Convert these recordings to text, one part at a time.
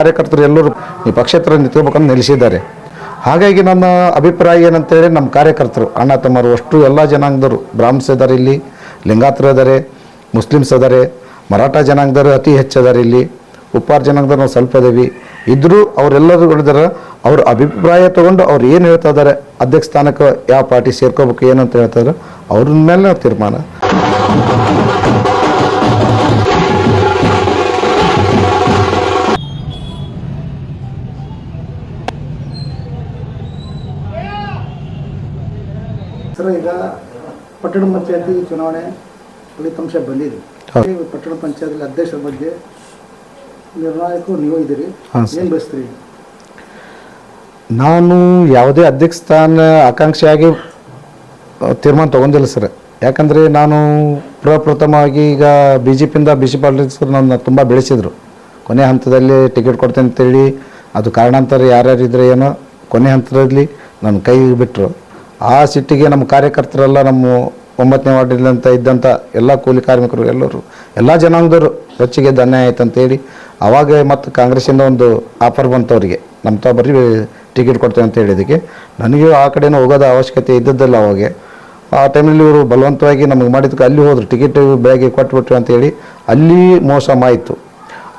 ಕಾರ್ಯಕರ್ತರು ಎಲ್ಲರೂ ಈ ಪಕ್ಷೇತರ ನಿಂತ್ಕೋಬೇಕಂತ ನಿಲ್ಲಿಸಿದ್ದಾರೆ. ಹಾಗಾಗಿ ನನ್ನ ಅಭಿಪ್ರಾಯ ಏನಂತೇಳಿ ನಮ್ಮ ಕಾರ್ಯಕರ್ತರು, ಅಣ್ಣ ತಮ್ಮರು, ಅಷ್ಟು ಎಲ್ಲ ಜನಾಂಗದವರು ಬ್ರಾಹ್ಮಸ್ ಇದ್ದಾರೆ ಇಲ್ಲಿ ಲಿಂಗಾತ್ರ ಇದ್ದಾರೆ ಮುಸ್ಲಿಮ್ಸ್ ಇದ್ದಾರೆ, ಮರಾಠ ಜನಾಂಗದವರು ಅತಿ ಹೆಚ್ಚದಾರೆ ಇಲ್ಲಿ, ಉಪ್ಪಾರ ಜನಾಂಗದವ್ರು ನಾವು ಸ್ವಲ್ಪ ಇದ್ದೀವಿ. ಇದ್ದರೂ ಅವರೆಲ್ಲರೂ ಹೇಳಿದಾರೆ, ಅವ್ರ ಅಭಿಪ್ರಾಯ ತಗೊಂಡು ಅವ್ರು ಏನು ಹೇಳ್ತಾ ಇದ್ದಾರೆ, ಅಧ್ಯಕ್ಷ ಸ್ಥಾನಕ್ಕೆ ಯಾವ ಪಾರ್ಟಿ ಸೇರ್ಕೋಬೇಕು ಏನಂತ ಹೇಳ್ತಾರೆ ಅವ್ರ ಮೇಲೆ ತೀರ್ಮಾನ. ಈಗ ಪಟ್ಟಣ ಪಂಚಾಯತಿ ಚುನಾವಣೆ ಫಲಿತಾಂಶ ಬಂದಿದೆ. ಪಟ್ಟಣ ಪಂಚಾಯತ್ ಅಧ್ಯಕ್ಷರ ಬಗ್ಗೆ ನಿರ್ಣಾಯಕರು ನೀವು ಇದ್ದೀರಿ. ಏನು ಬಯಸ್ತೀರಿ? ನಾನು ಯಾವುದೇ ಅಧ್ಯಕ್ಷ ಸ್ಥಾನ ಆಕಾಂಕ್ಷಿಯಾಗಿ ತೀರ್ಮಾನ ತೊಗೊಂಡಿಲ್ಲ ಸರ್. ಯಾಕಂದರೆ ನಾನು ಪ್ರಪ್ರಥಮವಾಗಿ ಈಗ ಬಿ ಜೆ ಪಿಯಿಂದ ಬಿ ಸಿ ಪಾಲಿಟಿಕ್ಸ್ ನನ್ನ ತುಂಬ ಬೆಳೆಸಿದರು. ಕೊನೆ ಹಂತದಲ್ಲಿ ಟಿಕೆಟ್ ಕೊಡ್ತೇನೆ ಅಂತೇಳಿ ಅದು ಕಾರಣಾಂತರ ಯಾರ್ಯಾರು ಇದ್ದರೆ ಏನೋ ಕೊನೆ ಹಂತದಲ್ಲಿ ನನ್ನ ಕೈ ಬಿಟ್ಟರು ಆ ಸಿಟ್ಟಿಗೆ ನಮ್ಮ ಕಾರ್ಯಕರ್ತರೆಲ್ಲ ನಮ್ಮ ಒಂಬತ್ತನೇ ವಾರ್ಡಿಲ್ಲಂತ ಇದ್ದಂಥ ಎಲ್ಲ ಕೂಲಿ ಕಾರ್ಮಿಕರು, ಎಲ್ಲರೂ, ಎಲ್ಲ ಜನಾಂಗದವರು ಹೆಚ್ಚಿಗೆ ಅನ್ಯಾಯ ಆಯ್ತು ಅಂತೇಳಿ ಅವಾಗ ಮತ್ತು ಕಾಂಗ್ರೆಸ್ಸಿಂದ ಒಂದು ಆಫರ್ ಬಂತು ಅವರಿಗೆ ನಮ್ಮ ತಾ ಬರ್ರಿ ಟಿಕೆಟ್ ಕೊಡ್ತೇವೆ ಅಂತ ಹೇಳಿದಕ್ಕೆ ನನಗೆ ಆ ಕಡೆನೂ ಹೋಗೋದ ಅವಶ್ಯಕತೆ ಇದ್ದದ್ದಲ್ಲ ಅವಾಗೆ. ಆ ಟೈಮಲ್ಲಿ ಇವರು ಬಲವಂತವಾಗಿ ನಮಗೆ ಮಾಡಿದ್ದಕ್ಕೆ ಅಲ್ಲಿ ಹೋದರು, ಟಿಕೆಟ್ ಬೆಳಗ್ಗೆ ಕೊಟ್ಬಿಟ್ರು ಅಂತೇಳಿ ಅಲ್ಲಿ ಮೋಸ ಮಾಯಿತು.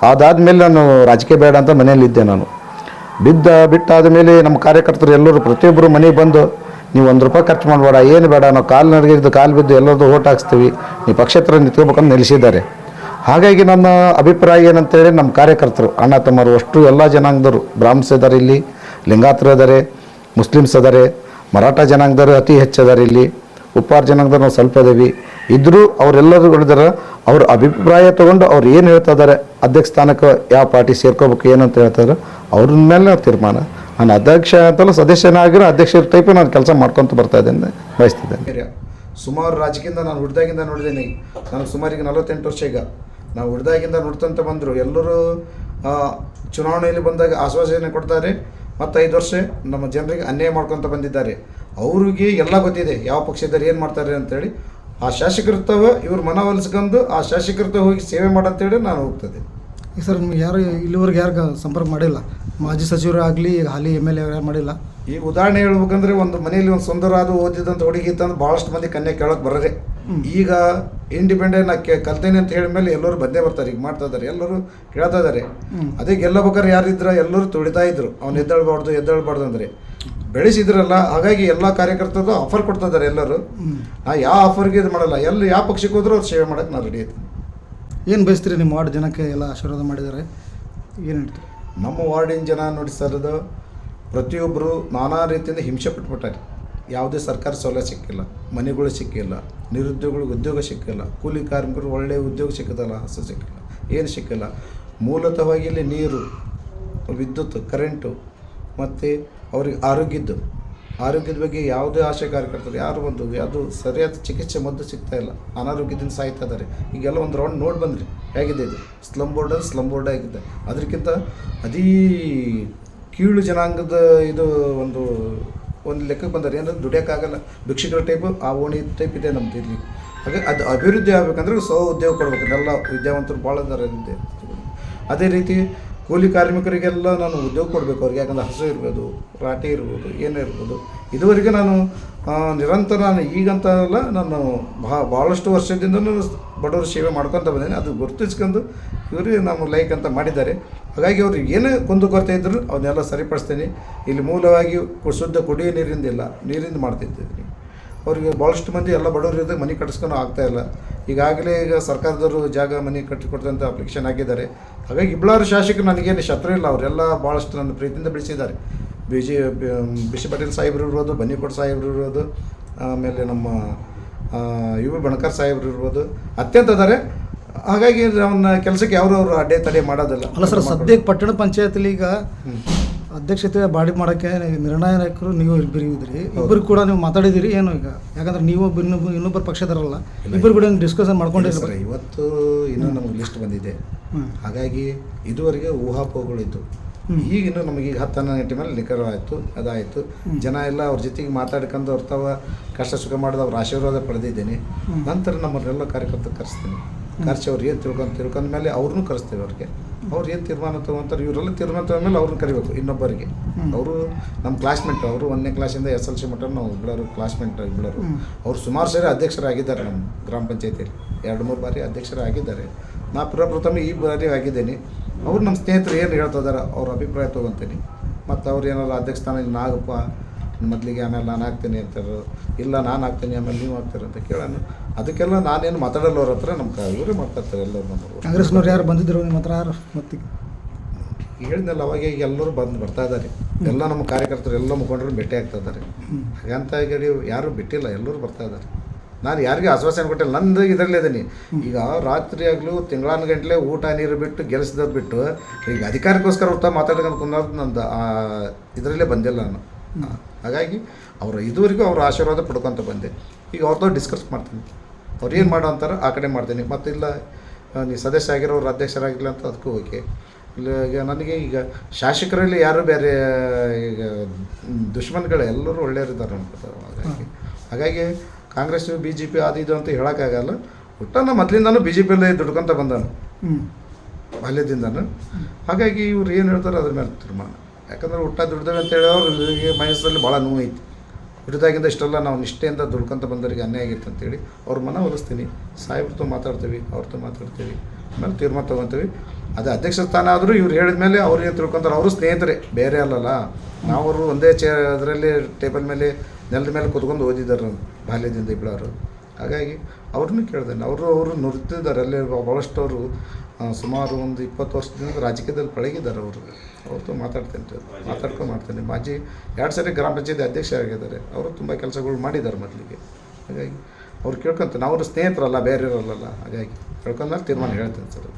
ಅದಾದಮೇಲೆ ನಾನು ರಾಜಕೀಯ ಬೇಡ ಅಂತ ಮನೆಯಲ್ಲಿದ್ದೆ ನಾನು. ಬಿದ್ದ, ಬಿಟ್ಟಾದ ಮೇಲೆ ನಮ್ಮ ಕಾರ್ಯಕರ್ತರು ಎಲ್ಲರೂ ಪ್ರತಿಯೊಬ್ಬರು ಮನೆಗೆ ಬಂದು ನೀವು ಒಂದು ರೂಪಾಯಿ ಖರ್ಚು ಮಾಡಬೇಡ, ಏನು ಬೇಡ ನಾವು ಕಾಲು ನಡಗಿದ್ದು ಕಾಲು ಬಿದ್ದು ಎಲ್ಲರದ್ದು ಓಟ್ ಹಾಕ್ಸ್ತೀವಿ. ನೀವು ಪಕ್ಷೇತರ ನಿಂತ್ಕೋಬೇಕಂತ ನಿಲ್ಲಿಸಿದ್ದಾರೆ. ಹಾಗಾಗಿ ನನ್ನ ಅಭಿಪ್ರಾಯ ಏನಂತೇಳಿ ನಮ್ಮ ಕಾರ್ಯಕರ್ತರು, ಅಣ್ಣ ತಮ್ಮರು, ಅಷ್ಟು ಎಲ್ಲ ಜನಾಂಗದವರು ಬ್ರಾಹ್ಮಸ್ ಇದ್ದಾರೆ ಇಲ್ಲಿ ಲಿಂಗಾತ್ರ ಇದ್ದಾರೆ, ಮುಸ್ಲಿಮ್ಸ್ ಇದ್ದಾರೆ, ಮರಾಠ ಜನಾಂಗದವರು ಅತಿ ಹೆಚ್ಚಿದ್ದಾರೆ ಇಲ್ಲಿ, ಉಪ್ಪಾರ ಜನಾಂಗದವ್ರು ನಾವು ಸ್ವಲ್ಪ ಇದ್ದೀವಿ. ಇದ್ದರೂ ಅವರೆಲ್ಲರೂ ಹೇಳಿದಾರೆ, ಅವ್ರ ಅಭಿಪ್ರಾಯ ತಗೊಂಡು ಅವ್ರು ಏನು ಹೇಳ್ತಾ ಇದ್ದಾರೆ, ಅಧ್ಯಕ್ಷ ಸ್ಥಾನಕ್ಕೆ ಯಾವ ಪಾರ್ಟಿ ಸೇರ್ಕೋಬೇಕು ಏನಂತ ಹೇಳ್ತಾರೆ ಅವ್ರ ಮೇಲೆ ತೀರ್ಮಾನ. ನಾನು ಅಧ್ಯಕ್ಷ ಅಂತಲೂ ಸದಸ್ಯನಾಗಿರೋ ಅಧ್ಯಕ್ಷರ ಟೈಪು ನಾನು ಕೆಲಸ ಮಾಡ್ಕೊತ ಬರ್ತಾ ಇದ್ದೇನೆ, ಬಯಸ್ತಿದ್ದೇನೆ. ಸುಮಾರು ರಾಜಕೀಯದಿಂದ ನಾನು ಹುಡ್ದಾಗಿಂದ ನೋಡಿದ್ದೀನಿ. ನಾನು ಸುಮಾರು ಈಗ ನಲವತ್ತೆಂಟು ವರ್ಷ ಈಗ. ನಾವು ಹುಡ್ದಾಗಿಂದ ನೋಡ್ತಂತ ಬಂದರು, ಎಲ್ಲರೂ ಚುನಾವಣೆಯಲ್ಲಿ ಬಂದಾಗ ಆಶ್ವಾಸನೆ ಕೊಡ್ತಾರೆ. ಮತ್ತು ಐದು ವರ್ಷ ನಮ್ಮ ಜನರಿಗೆ ಅನ್ಯಾಯ ಮಾಡ್ಕೊತ ಬಂದಿದ್ದಾರೆ. ಅವ್ರಿಗೆ ಎಲ್ಲ ಗೊತ್ತಿದೆ, ಯಾವ ಪಕ್ಷದಲ್ಲಿ ಏನು ಮಾಡ್ತಾರೆ ಅಂತೇಳಿ. ಆ ಶಾಸಕರ್ತವ ಇವ್ರು ಮನವೊಲಿಸ್ಕೊಂಡು ಆ ಶಾಸಕರು ಹೋಗಿ ಸೇವೆ ಮಾಡಂತೇಳಿ ನಾನು ಹೋಗ್ತದೆ ಈಗ ಸರ್ ನಿಮ್ಗೆ ಯಾರು ಇಲ್ಲಿವರೆಗೆ ಯಾರು ಸಂಪರ್ಕ ಮಾಡಿಲ್ಲ? ಮಾಜಿ ಸಚಿವರು ಆಗಲಿ ಈಗ ಹಾಲಿ ಎಂ ಎಲ್ ಎ ಯಾರು ಮಾಡಿಲ್ಲ? ಈಗ ಉದಾಹರಣೆ ಹೇಳ್ಬೇಕಂದ್ರೆ ಒಂದು ಮನೆಯಲ್ಲಿ ಒಂದು ಸುಂದರವಾದ ಓದಿದಂಥ ಹುಡುಗಿ ಇತ್ತಂದ್ರೆ ಭಾಳಷ್ಟು ಮಂದಿ ಕನ್ಯಾ ಕೇಳೋಕೆ ಬರೋದೆ ಈಗ ಇಂಡಿಪೆಂಡೆಂಟ್ ನಾ ಕೇ ಕಲ್ತೇನೆ ಅಂತ ಹೇಳಿದ ಮೇಲೆ ಎಲ್ಲರೂ ಬಂದೇ ಬರ್ತಾರೆ ಈಗ ಮಾಡ್ತಾ ಇದ್ದಾರೆ ಎಲ್ಲರೂ ಕೇಳ್ತಾ ಇದ್ದಾರೆ. ಅದೇ ಗೆಲ್ಲಬೇಕಾದ್ರೆ ಯಾರಿದ್ರೆ ಎಲ್ಲರೂ ತುಳಿತಾ ಇದ್ರು. ಅವ್ನು ಎದ್ದೇಳ್ಬಾರ್ದು ಎದ್ದೇಳ್ಬಾರ್ದು ಅಂದರೆ. ಬೆಳೆಸಿದ್ರಲ್ಲ ಹಾಗಾಗಿ ಎಲ್ಲ ಕಾರ್ಯಕರ್ತರು ಆಫರ್ ಕೊಡ್ತಾ ಇದ್ದಾರೆ ಎಲ್ಲರೂ. ನಾ ಯಾವ ಆಫರ್ಗೆ ಇದು ಮಾಡಲ್ಲ ಎಲ್ಲಿ ಯಾವ ಪಕ್ಷಕ್ಕೆ ಹೋದ್ರೂ ಅವ್ರು ಸೇವೆ ಮಾಡೋಕ್ಕೆ ನಾನು ರೆಡಿ ಇದ್ದೀನಿ. ಏನು ಬಯಸ್ತೀರಿ ನಿಮ್ಮ ವಾರ್ಡ್ ಜನಕ್ಕೆ ಎಲ್ಲ ಆಶೀರ್ವಾದ ಮಾಡಿದ್ದಾರೆ? ಏನು ಹೇಳ್ತೀರಿ? ನಮ್ಮ ವಾರ್ಡಿನ ಜನ ನೋಡಿ ಸರ್, ಅದು ಪ್ರತಿಯೊಬ್ಬರು ನಾನಾ ರೀತಿಯಿಂದ ಹಿಂಸೆ ಪಟ್ಬಿಟ್ಟಾರೆ. ಯಾವುದೇ ಸರ್ಕಾರ ಸೌಲಭ್ಯ ಸಿಕ್ಕಿಲ್ಲ, ಮನೆಗಳು ಸಿಕ್ಕಿಲ್ಲ ನಿರುದ್ಯೋಗಿಗಳಿಗೆ ಉದ್ಯೋಗ ಸಿಕ್ಕಿಲ್ಲ, ಕೂಲಿ ಕಾರ್ಮಿಕರು ಒಳ್ಳೆಯ ಉದ್ಯೋಗ ಸಿಕ್ಕದಲ್ಲ, ಹಸು ಸಿಕ್ಕಿಲ್ಲ, ಏನು ಸಿಕ್ಕಿಲ್ಲ. ಮೂಲತಃವಾಗಿ ಇಲ್ಲಿ ನೀರು, ವಿದ್ಯುತ್, ಕರೆಂಟು, ಮತ್ತು ಅವ್ರಿಗೆ ಆರೋಗ್ಯದ್ದು. ಆರೋಗ್ಯದ ಬಗ್ಗೆ ಯಾವುದೇ ಆಶೆ ಕಾರ್ಯಕರ್ತರು ಯಾರು ಒಂದು ಯಾವುದು ಸರಿಯಾದ ಚಿಕಿತ್ಸೆ ಮದ್ದು ಸಿಗ್ತಾ ಇಲ್ಲ. ಅನಾರೋಗ್ಯದಿಂದ ಸಾಯ್ತಾ ಇದ್ದಾರೆ. ಈಗೆಲ್ಲ ಒಂದು ರೌಂಡ್ ನೋಡಿ ಬಂದ್ರಿ. ಹೇಗಿದೆ ಇದು? ಸ್ಲಮ್ ಬೋರ್ಡರ್ ಸ್ಲಮ್ ಬೋರ್ಡ್ ಆಗಿದೆ. ಅದಕ್ಕಿಂತ ಅದೀ ಕೀಳು ಜನಾಂಗದ ಇದು ಒಂದು ಒಂದು ಲೆಕ್ಕಕ್ಕೆ ಬಂದರೆ ಏನಂದ್ರೆ ದುಡಿಯೋಕ್ಕಾಗಲ್ಲ. ಭಿಕ್ಷಕರ ಟೈಪು ಆ ಓಣಿ ಟೈಪ್ ಇದೆ ನಮ್ದು ಇಲ್ಲಿ. ಹಾಗೆ ಅದು ಅಭಿವೃದ್ಧಿ ಆಗಬೇಕಂದ್ರೆ ಸ್ವ ಉದ್ಯೋಗ ಕೊಡ್ಬೇಕು. ಎಲ್ಲ ವಿದ್ಯಾವಂತರು ಭಾಳ ಅದೇ ರೀತಿ ಕೂಲಿ ಕಾರ್ಮಿಕರಿಗೆಲ್ಲ ನಾನು ಉದ್ಯೋಗ ಕೊಡಬೇಕು. ಅವ್ರಿಗೆ ಯಾಕಂದ್ರೆ ಹಸು ಇರ್ಬೋದು, ರಾಟಿ ಇರ್ಬೋದು, ಏನೇ ಇರ್ಬೋದು. ಇದುವರೆಗೆ ನಾನು ನಿರಂತರ ನಾನು ಈಗಂತ ಅಲ್ಲ, ನಾನು ಭಾ ಭಾಳಷ್ಟು ವರ್ಷದಿಂದ ಬಡವರು ಸೇವೆ ಮಾಡ್ಕೊತ ಬಂದೇನೆ ಅದು ಗುರುತಿಸ್ಕೊಂಡು ಇವರು ನಮ್ಮ ಲೈಕ್ ಅಂತ ಮಾಡಿದ್ದಾರೆ. ಹಾಗಾಗಿ ಅವ್ರಿಗೆ ಏನೇ ಕುಂದುಕೊರತೆ ಇದ್ದರು ಅವನ್ನೆಲ್ಲ ಸರಿಪಡಿಸ್ತೇನೆ. ಇಲ್ಲಿ ಮೂಲವಾಗಿ ಶುದ್ಧ ಕುಡಿಯೋ ನೀರಿಂದಿಲ್ಲ ನೀರಿಂದ ಮಾಡ್ತಿದ್ದೀನಿ. ಅವರಿಗೆ ಭಾಳಷ್ಟು ಮಂದಿ ಎಲ್ಲ ಬಡವರು ಇದ್ದಾಗ ಮನೆ ಕಟ್ಟಿಸ್ಕೊಂಡು ಆಗ್ತಾಯಿಲ್ಲ ಈಗಾಗಲೇ ಈಗ ಸರ್ಕಾರದವರು ಜಾಗ ಮನೆ ಕಟ್ಟಿಕೊಡ್ತಂತ ಅಪ್ಲಿಕೇಶನ್ ಹಾಕಿದ್ದಾರೆ ಹಾಗಾಗಿ ಇಬ್ಬಳಾರು ಶಾಸಕರು ನನಗೇನು ಶತ್ರು ಇಲ್ಲ ಅವರೆಲ್ಲ ಭಾಳಷ್ಟು ನನ್ನ ಪ್ರೀತಿಯಿಂದ ಬೆಳೆಸಿದ್ದಾರೆ. ಬಿ ಜೆ ಬಿಸಿ ಪಾಟೀಲ್ ಸಾಹೇಬ್ರು ಇರ್ಬೋದು ಬನ್ನಿಕೋಟ್ ಸಾಹೇಬ್ರು ಇರ್ಬೋದು ಆಮೇಲೆ ನಮ್ಮ ಯು ವಿ ಬಣಕರ್ ಸಾಹೇಬ್ರು ಇರ್ಬೋದು ಅತ್ಯಂತ ಇದ್ದಾರೆ. ಹಾಗಾಗಿ ಅವನ ಕೆಲಸಕ್ಕೆ ಯಾರು ಅವರು ಅಡ್ಡೆ ತಡೆ ಮಾಡೋದಿಲ್ಲ. ಅಲ್ಲ ಸರ್ ಸದ್ಯಕ್ಕೆ ಪಟ್ಟಣ ಪಂಚಾಯತಿಲಿ ಈಗ ಅಧ್ಯಕ್ಷತೆ ಬಾಡಿ ಮಾಡೋಕ್ಕೆ ನಿರ್ಣಾಯಕರು ನೀವು ಇಬ್ಬರು ಇದ್ರಿ ಇಬ್ಬರು ಕೂಡ ನೀವು ಮಾತಾಡಿದಿರಿ ಏನು ಈಗ? ಯಾಕಂದ್ರೆ ನೀವು ಇನ್ನೊಬ್ಬ ಇನ್ನೊಬ್ಬರು ಪಕ್ಷದರಲ್ಲ ಇಬ್ಬರು ಕೂಡ ಡಿಸ್ಕಷನ್ ಮಾಡ್ಕೊಂಡಿರ್ಬೇಕು ಸರ್ ಇವತ್ತು ಇನ್ನೂ ನಮ್ಗೆ ಲಿಸ್ಟ್ ಬಂದಿದೆ. ಹಾಗಾಗಿ ಇದುವರೆಗೆ ಊಹಾಪೋಹಗಳಿತ್ತು ಈಗ ಇನ್ನು ನಮಗೆ ಈಗ ಹತ್ತು ಹನ್ನೊಂದು ಗಂಟೆ ಮೇಲೆ ನಿಖರವಾಯಿತು ಅದಾಯಿತು. ಜನ ಎಲ್ಲ ಅವ್ರ ಜೊತೆಗೆ ಮಾತಾಡ್ಕೊಂಡು ಅವ್ರ ತಾವ ಕಷ್ಟ ಸುಖ ಮಾಡಿದ ಅವ್ರ ಆಶೀರ್ವಾದ ಪಡೆದಿದ್ದೀನಿ. ನಂತರ ನಮ್ಮನ್ನೆಲ್ಲ ಕಾರ್ಯಕರ್ತರು ಕರೆಸ್ತೀನಿ. ಕರೆಸಿ ಅವ್ರು ಏನು ತಿಳ್ಕೊಂಡು ತಿಳ್ಕೊಂಡ ಮೇಲೆ ಅವ್ರನ್ನೂ ಕರೆಸ್ತೀವಿ ಅವ್ರಿಗೆ. ಅವ್ರು ಏನು ತೀರ್ಮಾನ ತೊಗೊಂತಾರೆ ಇವರೆಲ್ಲ ತೀರ್ಮಾನ ತಗೊಂಡ್ಮೇಲೆ ಅವ್ರನ್ನ ಕರಿಬೇಕು ಇನ್ನೊಬ್ಬರಿಗೆ. ಅವರು ನಮ್ಮ ಕ್ಲಾಸ್ಮೇಟ್ ಅವರು ಒಂದನೇ ಕ್ಲಾಸಿಂದ ಎಸ್ ಎಲ್ ಸಿ ಮಟ್ಟ ನಾವು ಇಬ್ಬರು ಕ್ಲಾಸ್ಮೇಟ್ ಇಬ್ಬರು ಅವ್ರು ಸುಮಾರು ಸರಿ ಅಧ್ಯಕ್ಷರಾಗಿದ್ದಾರೆ ನಮ್ಮ ಗ್ರಾಮ ಪಂಚಾಯತಿಯಲ್ಲಿ. ಎರಡು ಮೂರು ಬಾರಿ ಅಧ್ಯಕ್ಷರಾಗಿದ್ದಾರೆ. ನಾ ಪ್ರಪ್ರಥಮ ಈ ಬಾರಿ ಆಗಿದ್ದೇನೆ. ಅವ್ರು ನಮ್ಮ ಸ್ನೇಹಿತರು ಏನು ಹೇಳ್ತಿದಾರೆ ಅವ್ರ ಅಭಿಪ್ರಾಯ ತೊಗೊತೀನಿ. ಮತ್ತು ಅವ್ರು ಏನಾದ್ರು ಅಧ್ಯಕ್ಷ ಸ್ಥಾನ ಇಲ್ಲಿ ನಾಗಪ್ಪ ಮೊದಲಿಗೆ ಆಮೇಲೆ ನಾನು ಹಾಕ್ತೀನಿ ಅಂತಾರೆ ಇಲ್ಲ ನಾನು ಹಾಕ್ತೀನಿ ಆಮೇಲೆ ನೀವು ಹಾಕ್ತೀರ ಅಂತ ಕೇಳೋಣ. ಅದಕ್ಕೆಲ್ಲ ನಾನೇನು ಮಾತಾಡಲ್ಲ ಅವ್ರ ಹತ್ರ ನಮ್ಮ ಇವರೇ ಮಾತಾಡ್ತಾರೆ ಎಲ್ಲರೂ ನಮ್ಮ ಕಾಂಗ್ರೆಸ್ನವ್ರು ಯಾರು ಬಂದಿದ್ರು ನಿಮ್ಮ ಹತ್ರ ಯಾರು ಮತ್ತೆ? ಹೇಳಿದ್ನಲ್ಲ ಅವಾಗ ಈಗ ಎಲ್ಲರೂ ಬಂದು ಬರ್ತಾ ಇದ್ದಾರೆ. ಎಲ್ಲ ನಮ್ಮ ಕಾರ್ಯಕರ್ತರು ಎಲ್ಲ ಮುಖಂಡರು ಭೇಟಿ ಆಗ್ತಾ ಇದ್ದಾರೆ. ಹಾಗಂತ ಹೇಳಿ ಯಾರೂ ಬಿಟ್ಟಿಲ್ಲ ಎಲ್ಲರೂ ಬರ್ತಾ ಇದ್ದಾರೆ. ನಾನು ಯಾರಿಗೂ ಆಶ್ವಾಸನೆ ಕೊಟ್ಟಿಲ್ಲ ನಂದು ಇದರಲ್ಲೇ ಇದ್ದೀನಿ. ಈಗ ರಾತ್ರಿ ಆಗಲೂ ತಿಂಗಳಾನು ಗಂಟಲೆ ಊಟ ನೀರು ಬಿಟ್ಟು ಗೆಲ್ಸದ ಬಿಟ್ಟು ಈಗ ಅಧಿಕಾರಕ್ಕೋಸ್ಕರ ಹೊರ್ತಾ ಮಾತಾಡ್ಕೊಂಡು ಕುಂದ್ರೆ ನಂದು ಇದರಲ್ಲೇ ಬಂದಿಲ್ಲ ನಾನು. ಹಾಗಾಗಿ ಅವರು ಇದುವರೆಗೂ ಅವ್ರ ಆಶೀರ್ವಾದ ಪಡ್ಕೊತ ಬಂದೆ. ಈಗ ಅವ್ರದ್ದು ಡಿಸ್ಕಸ್ ಮಾಡ್ತೀನಿ. ಅವ್ರು ಏನು ಮಾಡೋ ಅಂತಾರೆ ಆ ಕಡೆ ಮಾಡ್ತೀನಿ. ಮತ್ತು ಇಲ್ಲ ನೀ ಸದಸ್ಯ ಆಗಿರೋರು ಅಧ್ಯಕ್ಷರಾಗಿಲ್ಲ ಅಂತ ಅದಕ್ಕೂ ಓಕೆ ಇಲ್ಲ ಈಗ ನನಗೆ ಈಗ ಶಾಸಕರಲ್ಲಿ ಯಾರು ಬೇರೆ ಈಗ ದುಶ್ಮನ್ಗಳು ಎಲ್ಲರೂ ಒಳ್ಳೆಯವರಿದ್ದಾರೆ ಅನ್ಕೋತಾರೆ ಹಾಗಾಗಿ ಹಾಗಾಗಿ ಕಾಂಗ್ರೆಸ್ ಬಿ ಜೆ ಪಿ ಅದು ಇದು ಅಂತ ಹೇಳೋಕ್ಕಾಗಲ್ಲ. ಒಟ್ಟನ್ನು ಮೊದಲಿಂದನೂ ಬಿ ಜೆ ಪಿಯಲ್ಲೇ ದುಡ್ಕೊಂತ ಬಂದಾನು. ಹ್ಞೂ ಬಾಲ್ಯದಿಂದನೂ. ಹಾಗಾಗಿ ಇವ್ರು ಏನು ಹೇಳ್ತಾರೆ ಅದ್ರ ಮೇಲೆ ತೀರ್ಮಾನ. ಯಾಕಂದ್ರೆ ಊಟ ದುಡ್ದೇವೆ ಅಂತ ಹೇಳೋರು ಇವರಿಗೆ ಮನಸ್ಸಲ್ಲಿ ಭಾಳ ನೋವು ಐತಿ. ಹುಟ್ಟಿದಾಗಿಂದ ಇಷ್ಟೆಲ್ಲ ನಾವು ನಿಷ್ಠೆಯಿಂದ ದುಡ್ಕೊಂತ ಬಂದವರಿಗೆ ಅನ್ಯಾಯ ಆಗಿತ್ತು ಅಂತೇಳಿ ಅವ್ರ ಮನ ಒಲಿಸ್ತೀನಿ. ಸಾಹೇಬ್ರతో ಮಾತಾಡ್ತೀವಿ ಅವ್ರతో ಮಾತಾಡ್ತೀವಿ, ಆಮೇಲೆ ತೀರ್ಮಾನ ತೊಗೊತೀವಿ. ಅದು ಅಧ್ಯಕ್ಷ ಸ್ಥಾನ ಆದರೂ ಇವ್ರು ಹೇಳಿದ ಮೇಲೆ ಅವ್ರು ಏನು ತಿಳ್ಕೊಂತಾರೆ? ಅವರು ಸ್ನೇಹಿತರೆ, ಬೇರೆ ಅಲ್ಲಲ್ಲ. ನಾವು ಅವರು ಒಂದೇ ಚೇರ್ ಅದರಲ್ಲಿ ಟೇಬಲ್ ಮೇಲೆ ನೆಲದ ಮೇಲೆ ಕುತ್ಕೊಂಡು ಓದಿದ್ದಾರೆ ಬಾಲ್ಯದಿಂದ ಇಬ್ಬಳವರು ಹಾಗಾಗಿ ಅವ್ರನ್ನೂ ಕೇಳ್ದೆ, ಅವರು ಅವರು ನುರಿತಿದ್ದಾರೆ. ಅಲ್ಲಿ ಭಾಳಷ್ಟು ಅವರು ಸುಮಾರು ಒಂದು ಇಪ್ಪತ್ತು ವರ್ಷದಿಂದ ರಾಜಕೀಯದಲ್ಲಿ ಪಳಗಿದ್ದಾರೆ ಅವರು. ಅವ್ರದ್ದು ಮಾತಾಡ್ತೇನೆ ರೀ ಮಾತಾಡ್ಕೊಂಡು ಮಾಡ್ತೇನೆ. ಮಾಜಿ, ಎರಡು ಸರಿ ಗ್ರಾಮ ಪಂಚಾಯತಿ ಅಧ್ಯಕ್ಷ ಆಗಿದ್ದಾರೆ ಅವರು ತುಂಬ ಕೆಲಸಗಳು ಮಾಡಿದ್ದಾರೆ ಮೊದಲಿಗೆ. ಹಾಗಾಗಿ ಅವ್ರು ಕೇಳ್ಕೊಂತ ನಾವು ಅವ್ರ ಸ್ನೇಹಿತರಲ್ಲ ಬೇರೆ ಇರೋಲ್ಲ ಹಾಗಾಗಿ ಕೇಳ್ಕೊಂಡ್ಮೇಲೆ ತೀರ್ಮಾನ ಹೇಳ್ತೇನೆ ಸರ್.